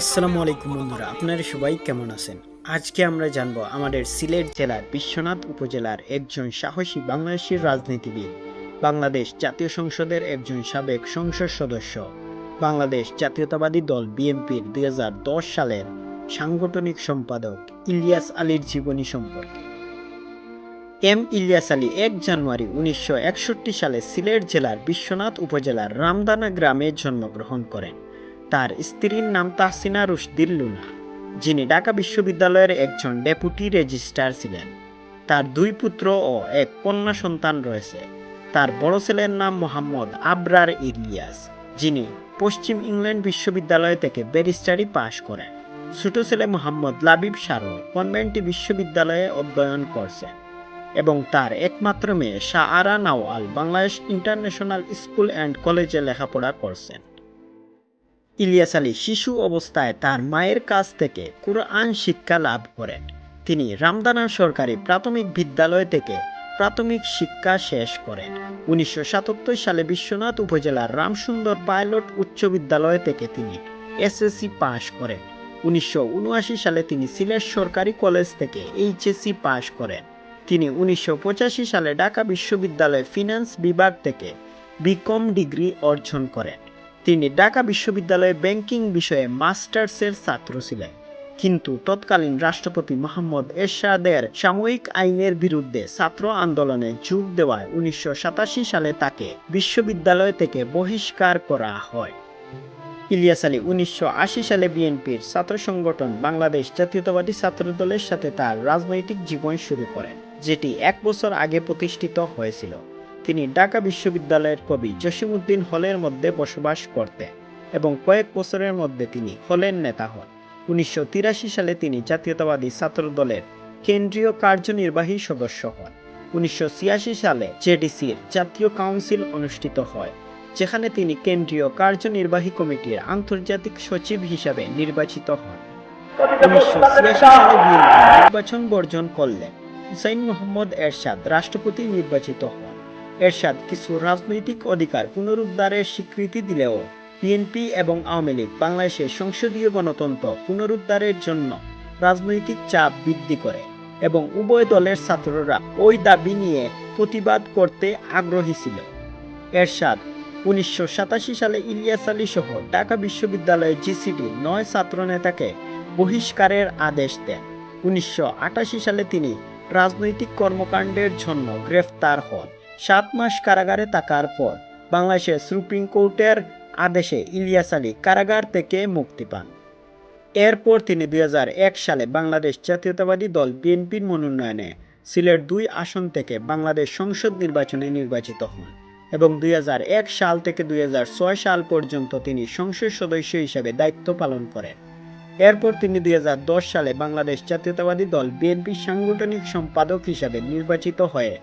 আসসালামু আলাইকুম বন্ধুরা, আপনারা সবাই কেমন আছেন? আজকে আমরা জানব আমাদের সিলেট জেলার বিশ্বনাথ উপজেলার একজন সাহসী বাংলাদেশের রাজনীতিবিদ। বাংলাদেশ জাতীয় সংসদের একজন সাবেক সংসদ সদস্য। বাংলাদেশ জাতীয়তাবাদী দল বিএনপির দুই হাজার দশ সালের সাংগঠনিক সম্পাদক ইলিয়াস আলীর জীবনী সম্পর্কে। এম ইলিয়াস আলী এক জানুয়ারি উনিশশো একষট্টি সালে সিলেট জেলার বিশ্বনাথ উপজেলার রামদানা গ্রামে জন্মগ্রহণ করেন। তার স্ত্রীর নাম তাহসিনা রুশদির লুনা, যিনি ঢাকা বিশ্ববিদ্যালয়ের একজন ডেপুটি রেজিস্ট্রার ছিলেন। তার দুই পুত্র ও এক কন্যা সন্তান রয়েছে। তার বড় ছেলের নাম মোহাম্মদ আবরার ইলিয়াস, যিনি পশ্চিম ইংল্যান্ড বিশ্ববিদ্যালয় থেকে ব্যারিস্টারি পাশ করেন। ছোট ছেলে মোহাম্মদ লাবিব সারো কনভেন্টি বিশ্ববিদ্যালয়ে অধ্যয়ন করছেন এবং তার একমাত্র মেয়ে Shahara Nawal Bangladesh international school and কলেজে লেখাপড়া করছেন। ইলিয়াস আলী শিশু অবস্থায় তার মায়ের কাছ থেকে কুরআন শিক্ষা লাভ করেন। তিনি রামদানা সরকারি প্রাথমিক বিদ্যালয় থেকে প্রাথমিক শিক্ষা শেষ করেন। উনিশশো সাতাত্তর সালে বিশ্বনাথ উপজেলার রামসুন্দর পাইলট উচ্চ বিদ্যালয় থেকে তিনি এসএসসি পাশ করেন। উনিশশো উনআশি সালে তিনি সিলেট সরকারি কলেজ থেকে এইচএসসি পাশ করেন। তিনি উনিশশো পঁচাশি সালে ঢাকা বিশ্ববিদ্যালয় ফিনান্স বিভাগ থেকে বিকম ডিগ্রি অর্জন করেন। তিনি ঢাকা বিশ্ববিদ্যালয়ে ব্যাংকিং বিষয়ে মাস্টার্সের ছাত্র ছিলেন। কিন্তু তৎকালীন রাষ্ট্রপতি মোহাম্মদ এরশাদের সাময়িক আইনের বিরুদ্ধে ছাত্র আন্দোলনে যোগ দেওয়ায় উনিশশো সাতাশি সালে তাকে বিশ্ববিদ্যালয় থেকে বহিষ্কার করা হয়। ইলিয়াস আলী উনিশশো আশি সালে বিএনপির ছাত্র সংগঠন বাংলাদেশ জাতীয়তাবাদী ছাত্র দলের সাথে তার রাজনৈতিক জীবন শুরু করেন, যেটি এক বছর আগে প্রতিষ্ঠিত হয়েছিল। তিনি ঢাকা বিশ্ববিদ্যালয়ের কবি জসিমউদ্দিন হলের মধ্যে বসবাস করতেন এবং কয়েক বছরের মধ্যে তিনি হলের নেতা হন। উনিশশো তিরাশি সালে তিনি জাতীয়তাবাদী ছাত্র দলের কেন্দ্রীয় কার্যনির্বাহী সদস্য হন। উনিশশো ছিয়াশি সালে জেডিসির জাতীয় কাউন্সিল অনুষ্ঠিত হয়, যেখানে তিনি কেন্দ্রীয় কার্যনির্বাহী কমিটির আন্তর্জাতিক সচিব হিসাবে নির্বাচিত হন। উনিশশো ছিয়াশি সালে নির্বাচন বর্জন করলেন। হুসাইন মোহাম্মদ এরশাদ রাষ্ট্রপতি নির্বাচিত হন। এরশাদ কিছু রাজনৈতিক অধিকার পুনরুদ্ধারের স্বীকৃতি দিলেও বিএনপি এবং আওয়ামী লীগ বাংলাদেশের সংসদীয় গণতন্ত্র পুনরুদ্ধারের জন্য রাজনৈতিক চাপ বৃদ্ধি করে এবং উভয় দলের ছাত্ররা ওই দাবি নিয়ে প্রতিবাদ করতে আগ্রহী ছিল। এরশাদ উনিশশো সাতাশি সালে ইলিয়াস আলী সহ ঢাকা বিশ্ববিদ্যালয়ের জিসিডি নয় ছাত্রনেতাকে বহিষ্কারের আদেশ দেন। উনিশশো আটাশি সালে তিনি রাজনৈতিক কর্মকাণ্ডের জন্য গ্রেফতার হন। সাত মাস কারাগারে থাকার পর বাংলাদেশের সুপ্রিম কোর্টের আদেশে ইলিয়াস আলী কারাগার থেকে মুক্তি পান। এরপর তিনি দুই হাজার এক সালে বাংলাদেশ জাতীয়তাবাদী দল বিএনপির মনোনয়নে সিলেট দুই আসন থেকে বাংলাদেশ সংসদ নির্বাচনে নির্বাচিত হন এবং দুই হাজার এক সাল থেকে দুই হাজার ছয় সাল পর্যন্ত তিনি সংসদ সদস্য হিসেবে দায়িত্ব পালন করেন। এরপর তিনি দুই হাজার দশ সালে বাংলাদেশ জাতীয়তাবাদী দল বিএনপির সাংগঠনিক সম্পাদক হিসাবে নির্বাচিত হয়ে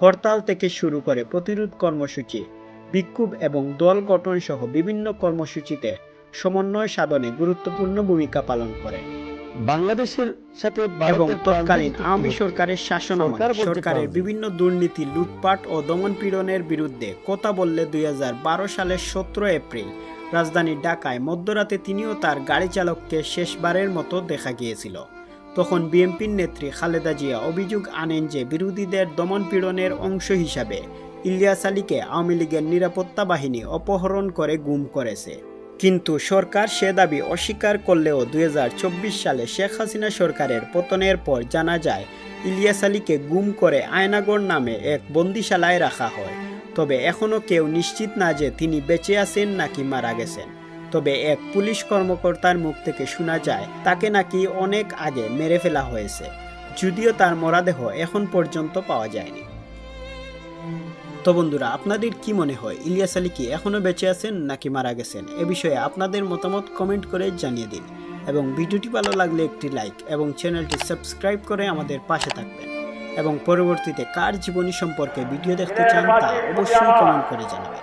হরতাল থেকে শুরু করে প্রতিরোধ কর্মসূচি বিক্ষোভ এবং দল গঠন সহ বিভিন্ন কর্মসূচিতে সমন্বয় সাধনে গুরুত্বপূর্ণ ভূমিকা পালন করে। বাংলাদেশের সাথে এবং তৎকালীন আওয়ামী সরকারের শাসন সরকারের বিভিন্ন দুর্নীতি লুটপাট ও দমনপীড়নের বিরুদ্ধে কথা বললে দুই হাজার বারো সালের সতেরো এপ্রিল রাজধানী ঢাকায় মধ্যরাতে তিনিও তার গাড়ি চালককে শেষবারের মতো দেখা গিয়েছিল। তখন বিএনপির নেত্রী খালেদা জিয়া অভিযোগ আনেন যে বিরোধীদের দমনপীড়নের অংশ হিসাবে ইলিয়াস আলীকে আওয়ামী লীগের নিরাপত্তা বাহিনী অপহরণ করে গুম করেছে। কিন্তু সরকার সে দাবি অস্বীকার করলেও দু হাজার চব্বিশ সালে শেখ হাসিনা সরকারের পতনের পর জানা যায়, ইলিয়াস আলীকে গুম করে আয়নাগর নামে এক বন্দিশালায় রাখা হয়। তবে এখনও কেউ নিশ্চিত না যে তিনি বেঁচে আছেন নাকি মারা গেছেন। তবে এক পুলিশ কর্মকর্তার মুখ থেকে শোনা যায়, তাকে নাকি অনেক আগে মেরে ফেলা হয়েছে। যদিও তার মরাদেহ এখন পর্যন্ত পাওয়া যায়নি। তো বন্ধুরা, আপনাদের কি মনে হয়, ইলিয়াস আলী কি এখনও বেঁচে আছেন নাকি মারা গেছেন? এ বিষয়ে আপনাদের মতামত কমেন্ট করে জানিয়ে দিন। এবং ভিডিওটি ভালো লাগলে একটি লাইক এবং চ্যানেলটি সাবস্ক্রাইব করে আমাদের পাশে থাকবেন। এবং পরবর্তীতে কার জীবনী সম্পর্কে ভিডিও দেখতে চান তা অবশ্যই কমেন্ট করে জানাবেন।